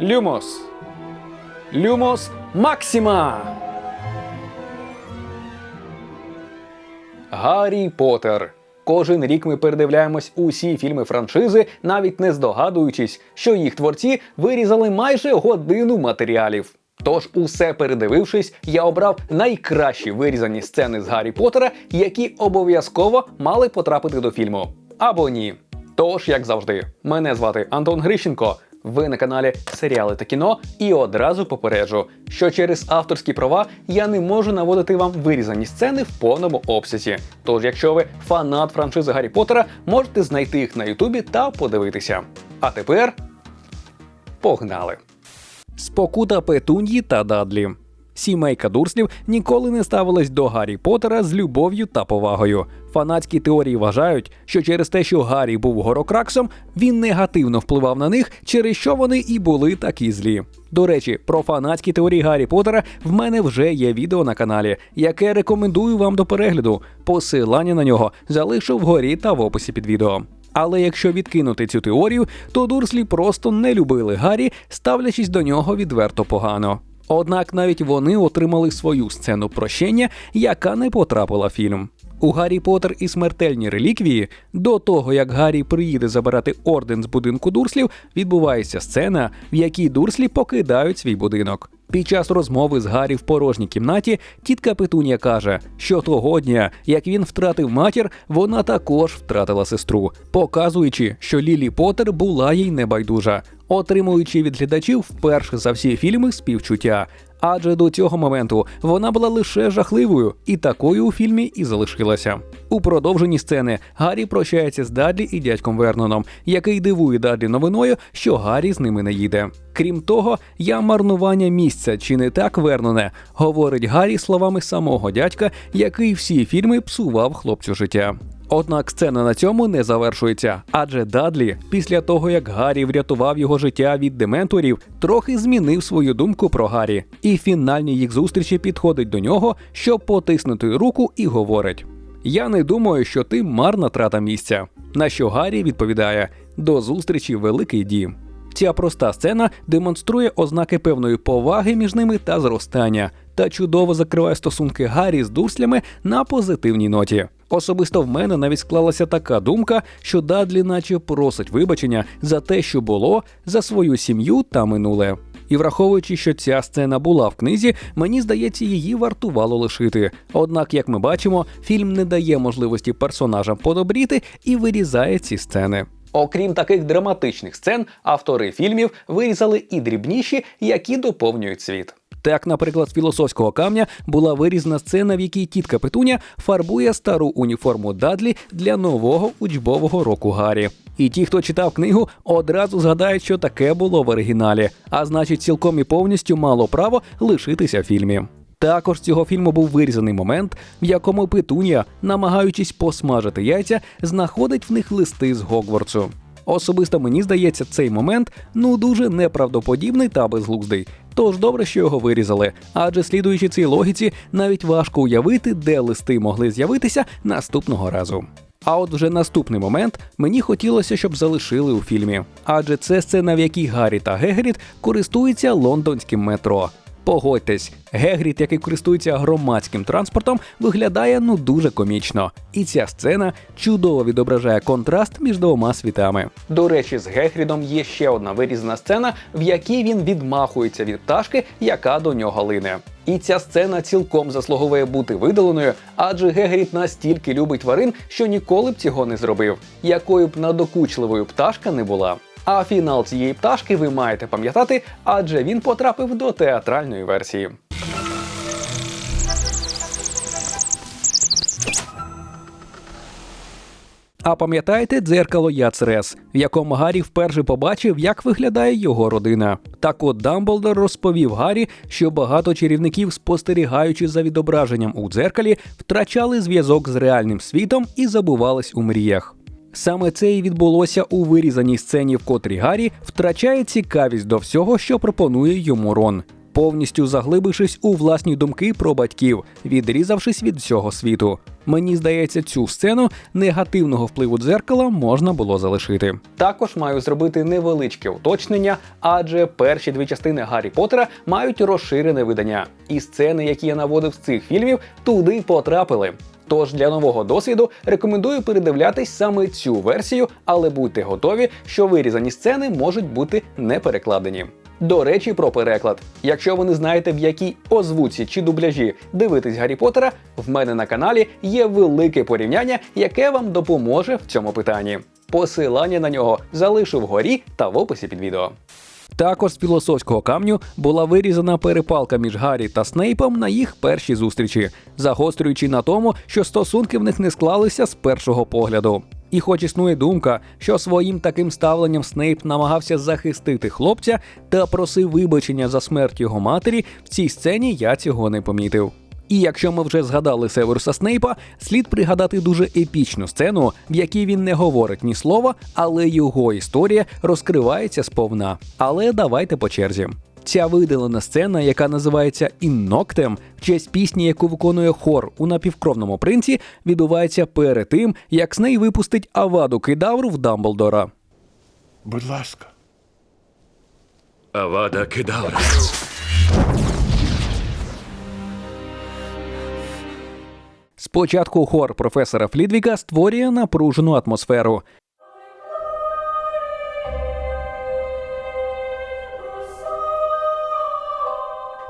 Люмос. Люмос Максима. Гаррі Поттер. Кожен рік ми передивляємось усі фільми франшизи, навіть не здогадуючись, що їх творці вирізали майже годину матеріалів. Тож, усе передивившись, я обрав найкращі вирізані сцени з Гаррі Поттера, які обов'язково мали потрапити до фільму. Або ні. Тож, як завжди, мене звати Антон Грищенко. Ви на каналі Серіали та кіно і одразу попереджу, що через авторські права я не можу наводити вам вирізані сцени в повному обсязі. Тож, якщо ви фанат франшизи Гаррі Поттера, можете знайти їх на Ютубі та подивитися. А тепер погнали! Спокута Петуньї та Дадлі. Сімейка Дурслів ніколи не ставилась до Гаррі Поттера з любов'ю та повагою. Фанатські теорії вважають, що через те, що Гаррі був горокраксом, він негативно впливав на них, через що вони і були такі злі. До речі, про фанатські теорії Гаррі Поттера в мене вже є відео на каналі, яке рекомендую вам до перегляду. Посилання на нього залишу вгорі та в описі під відео. Але якщо відкинути цю теорію, то Дурслі просто не любили Гаррі, ставлячись до нього відверто погано. Однак навіть вони отримали свою сцену прощення, яка не потрапила в фільм. У Гаррі Поттер і смертельні реліквії до того, як Гаррі приїде забирати орден з будинку Дурслів, відбувається сцена, в якій Дурслі покидають свій будинок. Під час розмови з Гаррі в порожній кімнаті тітка Петунія каже, що того дня, як він втратив матір, вона також втратила сестру, показуючи, що Лілі Поттер була їй небайдужа, отримуючи від глядачів вперше за всі фільми співчуття. Адже до цього моменту вона була лише жахливою, і такою у фільмі і залишилася. У продовженні сцени Гаррі прощається з Дадлі і дядьком Верноном, який дивує Дадлі новиною, що Гаррі з ними не їде. Крім того, я марнування місця чи не так Верноне, говорить Гаррі словами самого дядька, який всі фільми псував хлопцю життя. Однак сцена на цьому не завершується, адже Дадлі, після того як Гаррі врятував його життя від дементорів, трохи змінив свою думку про Гаррі, і в фінальній їх зустрічі підходить до нього, щоб потиснути руку і говорить: Я не думаю, що ти марна трата місця. На що Гаррі відповідає: до зустрічі, великий дім. Ця проста сцена демонструє ознаки певної поваги між ними та зростання, та чудово закриває стосунки Гаррі з Дурслями на позитивній ноті. Особисто в мене навіть склалася така думка, що Дадлі наче просить вибачення за те, що було, за свою сім'ю та минуле. І враховуючи, що ця сцена була в книзі, мені здається, її вартувало лишити. Однак, як ми бачимо, фільм не дає можливості персонажам подобріти і вирізає ці сцени. Окрім таких драматичних сцен, автори фільмів вирізали і дрібніші, які доповнюють світ. Так, наприклад, з філософського камня була вирізана сцена, в якій тітка Петуня фарбує стару уніформу Дадлі для нового учбового року Гаррі. І ті, хто читав книгу, одразу згадають, що таке було в оригіналі, а значить, цілком і повністю мало право лишитися в фільмі. Також з цього фільму був вирізаний момент, в якому Петунія, намагаючись посмажити яйця, знаходить в них листи з Гогвартсу. Особисто мені здається, цей момент ну дуже неправдоподібний та безглуздий. Тож добре, що його вирізали, адже слідуючи цій логіці, навіть важко уявити, де листи могли з'явитися наступного разу. А от вже наступний момент мені хотілося, щоб залишили у фільмі, адже це сцена, в якій Гаррі та Гегріт користуються лондонським метро. Погодьтесь, Гегрід, який користується громадським транспортом, виглядає ну дуже комічно. І ця сцена чудово відображає контраст між двома світами. До речі, з Гегрідом є ще одна вирізана сцена, в якій він відмахується від пташки, яка до нього лине. І ця сцена цілком заслуговує бути видаленою, адже Гегрід настільки любить тварин, що ніколи б цього не зробив, якою б надокучливою пташка не була. А фінал цієї пташки ви маєте пам'ятати, адже він потрапив до театральної версії. А пам'ятаєте дзеркало Яцрес, в якому Гаррі вперше побачив, як виглядає його родина. Так от Дамблдор розповів Гаррі, що багато чарівників, спостерігаючи за відображенням у дзеркалі, втрачали зв'язок з реальним світом і забувались у мріях. Саме це і відбулося у вирізаній сцені, в котрій Гаррі втрачає цікавість до всього, що пропонує йому Рон. повністю заглибившись у власні думки про батьків, відрізавшись від всього світу. Мені здається, цю сцену негативного впливу дзеркала можна було залишити. Також маю зробити невеличке уточнення, адже перші дві частини Гаррі Поттера мають розширене видання, і сцени, які я наводив з цих фільмів, туди потрапили. Тож для нового досвіду рекомендую передивлятись саме цю версію, але будьте готові, що вирізані сцени можуть бути не перекладені. До речі, про переклад. Якщо ви не знаєте, в якій озвуці чи дубляжі дивитись Гаррі Поттера, в мене на каналі є велике порівняння, яке вам допоможе в цьому питанні. Посилання на нього залишу вгорі та в описі під відео. Також з філософського камню була вирізана перепалка між Гаррі та Снейпом на їх першій зустрічі, загострюючи на тому, що стосунки в них не склалися з першого погляду. І хоч існує думка, що своїм таким ставленням Снейп намагався захистити хлопця та просив вибачення за смерть його матері, в цій сцені я цього не помітив. І якщо ми вже згадали Северуса Снейпа, слід пригадати дуже епічну сцену, в якій він не говорить ні слова, але його історія розкривається сповна. Але давайте по черзі. Ця видалена сцена, яка називається Інноктем, в честь пісні, яку виконує хор у напівкровному принці, відбувається перед тим, як Сней випустить Аваду Кедавру в Дамблдора. Будь ласка. Авада Кедавра. Спочатку хор професора Флідвіка створює напружену атмосферу.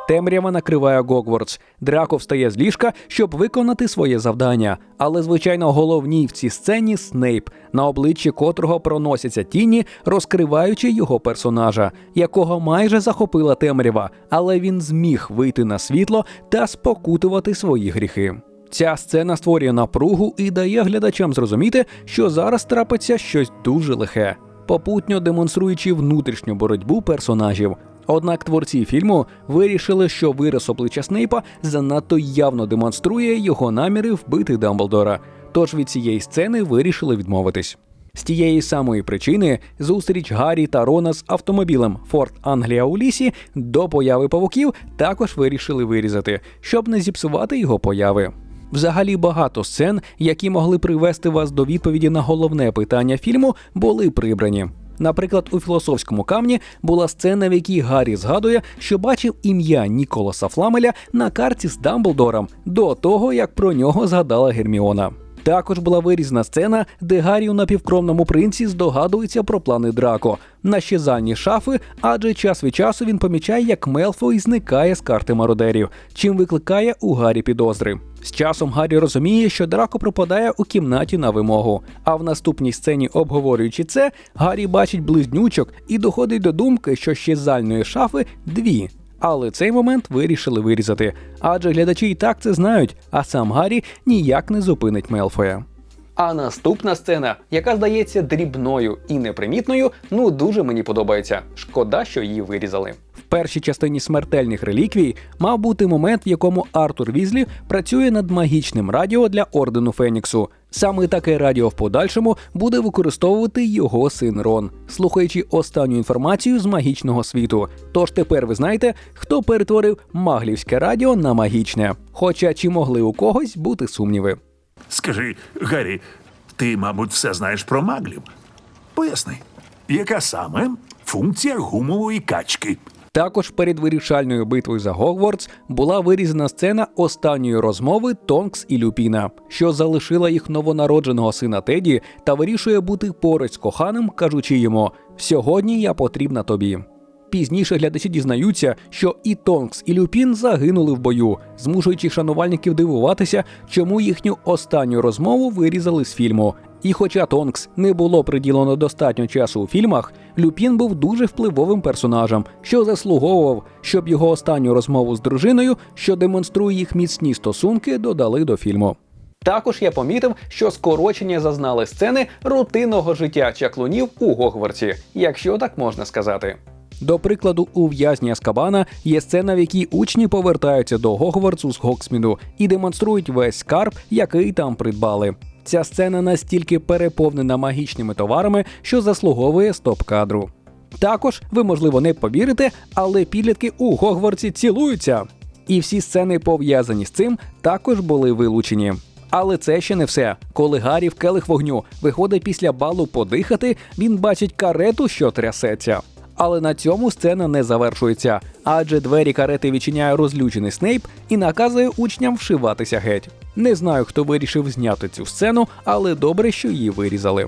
Темрява накриває Гогвардс. Драко встає з ліжка, щоб виконати своє завдання. Але, звичайно, головній в цій сцені Снейп, на обличчі котрого проносяться тіні, розкриваючи його персонажа, якого майже захопила темрява, але він зміг вийти на світло та спокутувати свої гріхи. Ця сцена створює напругу і дає глядачам зрозуміти, що зараз трапиться щось дуже лихе, попутньо демонструючи внутрішню боротьбу персонажів. Однак творці фільму вирішили, що вираз обличчя Снейпа занадто явно демонструє його наміри вбити Дамблдора. Тож від цієї сцени вирішили відмовитись. З тієї самої причини зустріч Гаррі та Рона з автомобілем Форт Англія у лісі до появи павуків також вирішили вирізати, щоб не зіпсувати його появи. Взагалі багато сцен, які могли привести вас до відповіді на головне питання фільму, були прибрані. Наприклад, у філософському камні була сцена, в якій Гаррі згадує, що бачив ім'я Ніколаса Фламеля на карті з Дамблдором до того, як про нього згадала Герміона. Також була вирізана сцена, де Гаррі у напівкровному принці здогадується про плани Драко на щезанні шафи, адже час від часу він помічає, як Мелфой зникає з карти мародерів, чим викликає у Гаррі підозри. З часом Гаррі розуміє, що Драко пропадає у кімнаті на вимогу. А в наступній сцені, обговорюючи це, Гаррі бачить близнючок і доходить до думки, що щезальної шафи дві. Але цей момент вирішили вирізати, адже глядачі і так це знають, а сам Гаррі ніяк не зупинить Мелфоя. А наступна сцена, яка здається дрібною і непримітною, ну дуже мені подобається. Шкода, що її вирізали. В першій частині смертельних реліквій мав бути момент, в якому Артур Візлі працює над магічним радіо для ордену Феніксу. Саме таке радіо в подальшому буде використовувати його син Рон, слухаючи останню інформацію з магічного світу. Тож тепер ви знаєте, хто перетворив маглівське радіо на магічне. Хоча чи могли у когось бути сумніви. Скажи, Гаррі, ти, мабуть, все знаєш про маглів. Поясни, яка саме функція гумової качки? Також перед вирішальною битвою за Гогвардс була вирізана сцена останньої розмови Тонкс і Люпіна, що залишила їх новонародженого сина Теді та вирішує бути поруч з коханим, кажучи йому: Сьогодні я потрібна тобі. Пізніше глядачі дізнаються, що і Тонкс, і Люпін загинули в бою, змушуючи шанувальників дивуватися, чому їхню останню розмову вирізали з фільму. І хоча Тонкс не було приділено достатньо часу у фільмах, Люпін був дуже впливовим персонажем, що заслуговував, щоб його останню розмову з дружиною, що демонструє їх міцні стосунки, додали до фільму. Також я помітив, що скорочення зазнали сцени рутинного життя чаклунів у Гогвартсі, якщо так можна сказати. До прикладу, у в'язні Аскабана є сцена, в якій учні повертаються до Гогвартсу з Гоксміду і демонструють весь скарб, який там придбали. Ця сцена настільки переповнена магічними товарами, що заслуговує стоп-кадру. Також ви, можливо, не повірите, але підлітки у Гогвартсі цілуються. І всі сцени, пов'язані з цим, також були вилучені. Але це ще не все. Коли Гаррі в келих вогню виходить після балу подихати, він бачить карету, що трясеться. Але на цьому сцена не завершується, адже двері карети відчиняє розлючений Снейп і наказує учням вшиватися геть. Не знаю, хто вирішив зняти цю сцену, але добре, що її вирізали.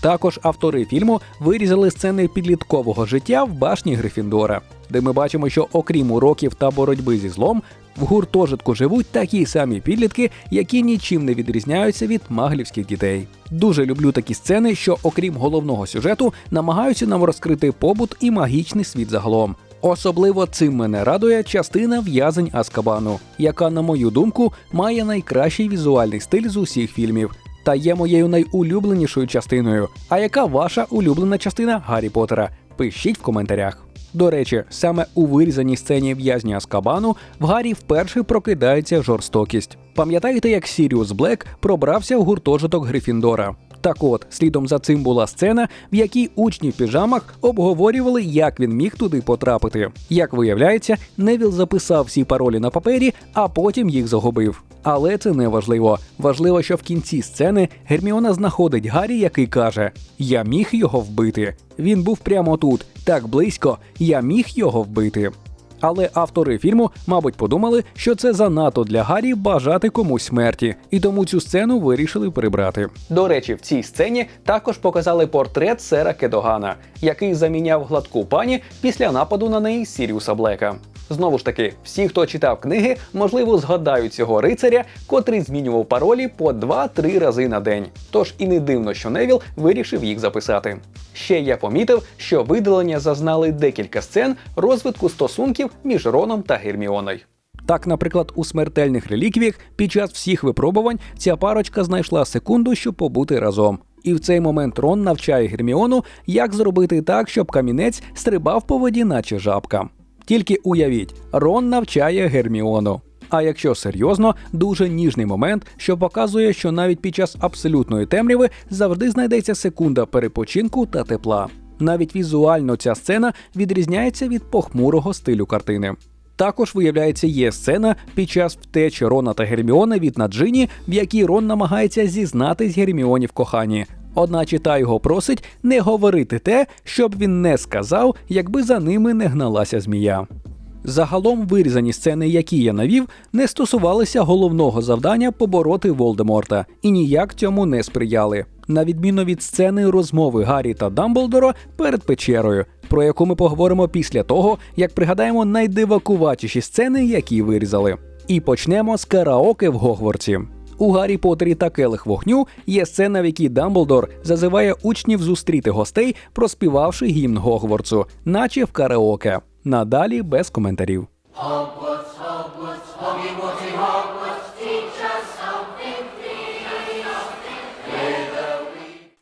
Також автори фільму вирізали сцени підліткового життя в башні Грифіндора, де ми бачимо, що окрім уроків та боротьби зі злом, в гуртожитку живуть такі самі підлітки, які нічим не відрізняються від маглівських дітей. Дуже люблю такі сцени, що, окрім головного сюжету, намагаються нам розкрити побут і магічний світ загалом. Особливо цим мене радує частина в'язень Аскабану, яка, на мою думку, має найкращий візуальний стиль з усіх фільмів та є моєю найулюбленішою частиною. А яка ваша улюблена частина Гаррі Поттера? Пишіть в коментарях. До речі, саме у вирізаній сцені в'язня Аскабану в Гаррі вперше прокидається жорстокість. Пам'ятаєте, як Сіріус Блек пробрався в гуртожиток Грифіндора? Так от, слідом за цим була сцена, в якій учні в піжамах обговорювали, як він міг туди потрапити. Як виявляється, Невіл записав всі паролі на папері, а потім їх загубив. Але це не важливо. Важливо, що в кінці сцени Герміона знаходить Гаррі, який каже: Я міг його вбити. Він був прямо тут, так близько, я міг його вбити. Але автори фільму, мабуть, подумали, що це занадто для Гаррі бажати комусь смерті, і тому цю сцену вирішили прибрати. До речі, в цій сцені також показали портрет сера Кедогана, який заміняв гладку пані після нападу на неї Сіріуса Блека. Знову ж таки, всі, хто читав книги, можливо, згадають цього рицаря, котрий змінював паролі по 2-3 рази на день. Тож і не дивно, що Невіл вирішив їх записати. Ще я помітив, що видалення зазнали декілька сцен розвитку стосунків між Роном та Герміоною. Так, наприклад, у смертельних реліквіях під час всіх випробувань ця парочка знайшла секунду, щоб побути разом. І в цей момент Рон навчає Герміону, як зробити так, щоб камінець стрибав по воді, наче жабка. Тільки уявіть, Рон навчає Герміону. А якщо серйозно, дуже ніжний момент, що показує, що навіть під час абсолютної темряви завжди знайдеться секунда перепочинку та тепла. Навіть візуально ця сцена відрізняється від похмурого стилю картини. Також, виявляється, є сцена під час втечі Рона та Герміони від Наджині, в якій Рон намагається зізнатись Герміоні в коханні. Одначе та його просить не говорити те, щоб він не сказав, якби за ними не гналася змія. Загалом вирізані сцени, які я навів, не стосувалися головного завдання побороти Волдеморта і ніяк цьому не сприяли. На відміну від сцени розмови Гаррі та Дамблдора перед печерою, про яку ми поговоримо після того, як пригадаємо найдивакуватіші сцени, які вирізали. І почнемо з караоке в Гогвартсі. У Гаррі Поттері та Келих вогню є сцена, в якій Дамблдор зазиває учнів зустріти гостей, проспівавши гімн Гогворцу, наче в караоке. Надалі без коментарів.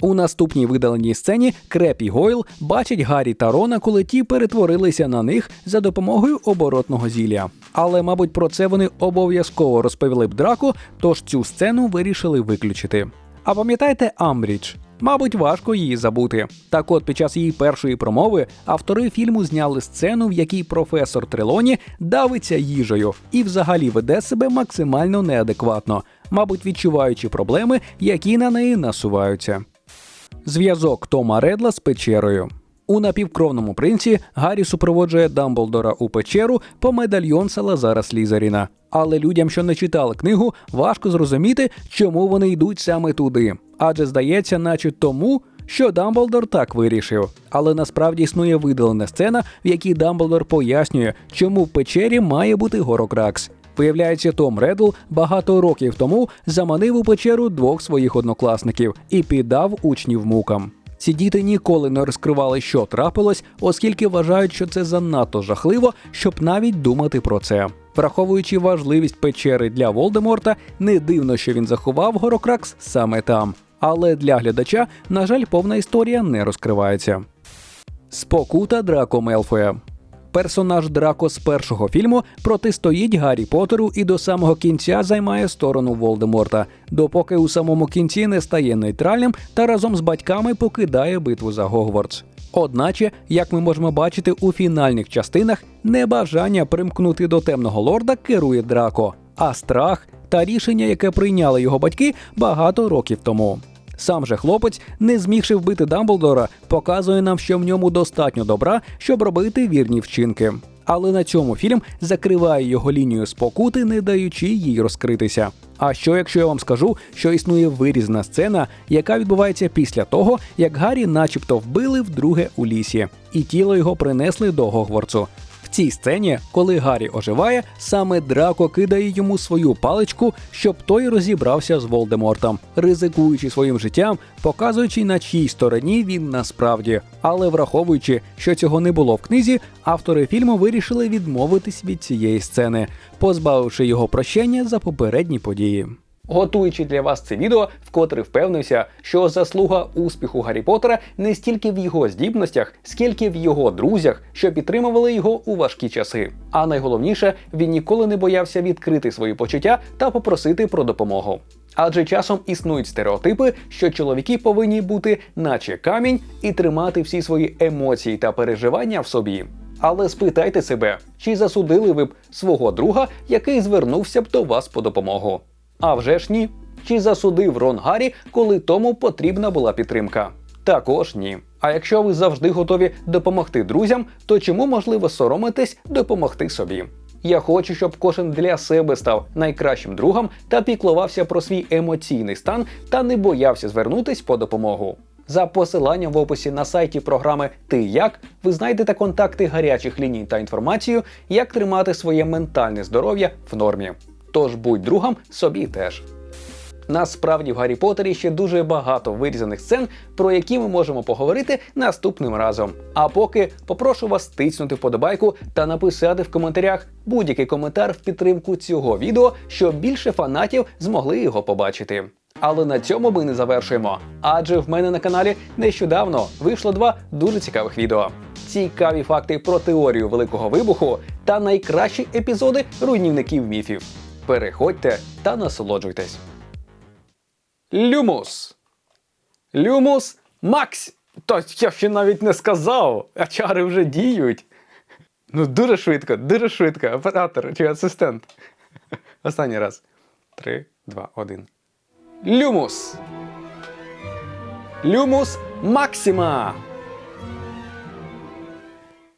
У наступній видаленій сцені Креп і Гойл бачать Гаррі та Рона, коли ті перетворилися на них за допомогою оборотного зілля. Але, мабуть, про це вони обов'язково розповіли б драку, тож цю сцену вирішили виключити. А пам'ятаєте Амбрідж? Мабуть, важко її забути. Так от, під час її першої промови автори фільму зняли сцену, в якій професор Трелоні давиться їжею і взагалі веде себе максимально неадекватно, мабуть, відчуваючи проблеми, які на неї насуваються. Зв'язок Тома Редла з печерою. У напівкровному принці Гаррі супроводжує Дамблдора у печеру по медальйон Салазара Слізаріна. Але людям, що не читали книгу, важко зрозуміти, чому вони йдуть саме туди. Адже здається, наче тому, що Дамблдор так вирішив. Але насправді існує видалена сцена, в якій Дамблдор пояснює, чому в печері має бути Горокракс. Виявляється, Том Редл багато років тому заманив у печеру двох своїх однокласників і піддав учнів мукам. Ці діти ніколи не розкривали, що трапилось, оскільки вважають, що це занадто жахливо, щоб навіть думати про це. Враховуючи важливість печери для Волдеморта, не дивно, що він заховав Горокракс саме там. Але для глядача, на жаль, повна історія не розкривається. Спокута Драко Мелфоя. Персонаж Драко з першого фільму протистоїть Гаррі Поттеру і до самого кінця займає сторону Волдеморта, допоки у самому кінці не стає нейтральним та разом з батьками покидає битву за Гогвартс. Одначе, як ми можемо бачити у фінальних частинах, небажання примкнути до темного лорда керує Драко, а страх та рішення, яке прийняли його батьки багато років тому. Сам же хлопець, не змігши вбити Дамблдора, показує нам, що в ньому достатньо добра, щоб робити вірні вчинки. Але на цьому фільм закриває його лінію спокути, не даючи їй розкритися. А що якщо я вам скажу, що існує вирізна сцена, яка відбувається після того, як Гаррі начебто вбили вдруге у лісі, і тіло його принесли до Гогвартсу. Цій сцені, коли Гаррі оживає, саме Драко кидає йому свою паличку, щоб той розібрався з Волдемортом, ризикуючи своїм життям, показуючи на чій стороні він насправді. Але враховуючи, що цього не було в книзі, автори фільму вирішили відмовитись від цієї сцени, позбавивши його прощення за попередні події. Готуючи для вас це відео, вкотре впевнився, що заслуга успіху Гаррі Поттера не стільки в його здібностях, скільки в його друзях, що підтримували його у важкі часи. А найголовніше, він ніколи не боявся відкрити свої почуття та попросити про допомогу. Адже часом існують стереотипи, що чоловіки повинні бути, наче камінь, і тримати всі свої емоції та переживання в собі. Але спитайте себе, чи засудили ви б свого друга, який звернувся б до вас по допомогу? А вже ж ні. Чи засудив Рон Гаррі, коли тому потрібна була підтримка? Також ні. А якщо ви завжди готові допомогти друзям, то чому можливо соромитись допомогти собі? Я хочу, щоб кожен для себе став найкращим другом та піклувався про свій емоційний стан та не боявся звернутись по допомогу. За посиланням в описі на сайті програми Ти як ви знайдете контакти гарячих ліній та інформацію, як тримати своє ментальне здоров'я в нормі. Тож будь другом собі теж. Насправді в Гаррі Поттері ще дуже багато вирізаних сцен, про які ми можемо поговорити наступним разом. А поки попрошу вас тиснути вподобайку та написати в коментарях будь-який коментар в підтримку цього відео, щоб більше фанатів змогли його побачити. Але на цьому ми не завершуємо. Адже в мене на каналі нещодавно вийшло два дуже цікавих відео. Цікаві факти про теорію Великого вибуху та найкращі епізоди руйнівників міфів. Переходьте та насолоджуйтесь. Люмус. Люмус Макс. Та я ще навіть не сказав, а чари вже діють. Ну, дуже швидко, дуже швидко. Оператор чи асистент. Останній раз. Три, два, один. Люмус. Люмус Максима.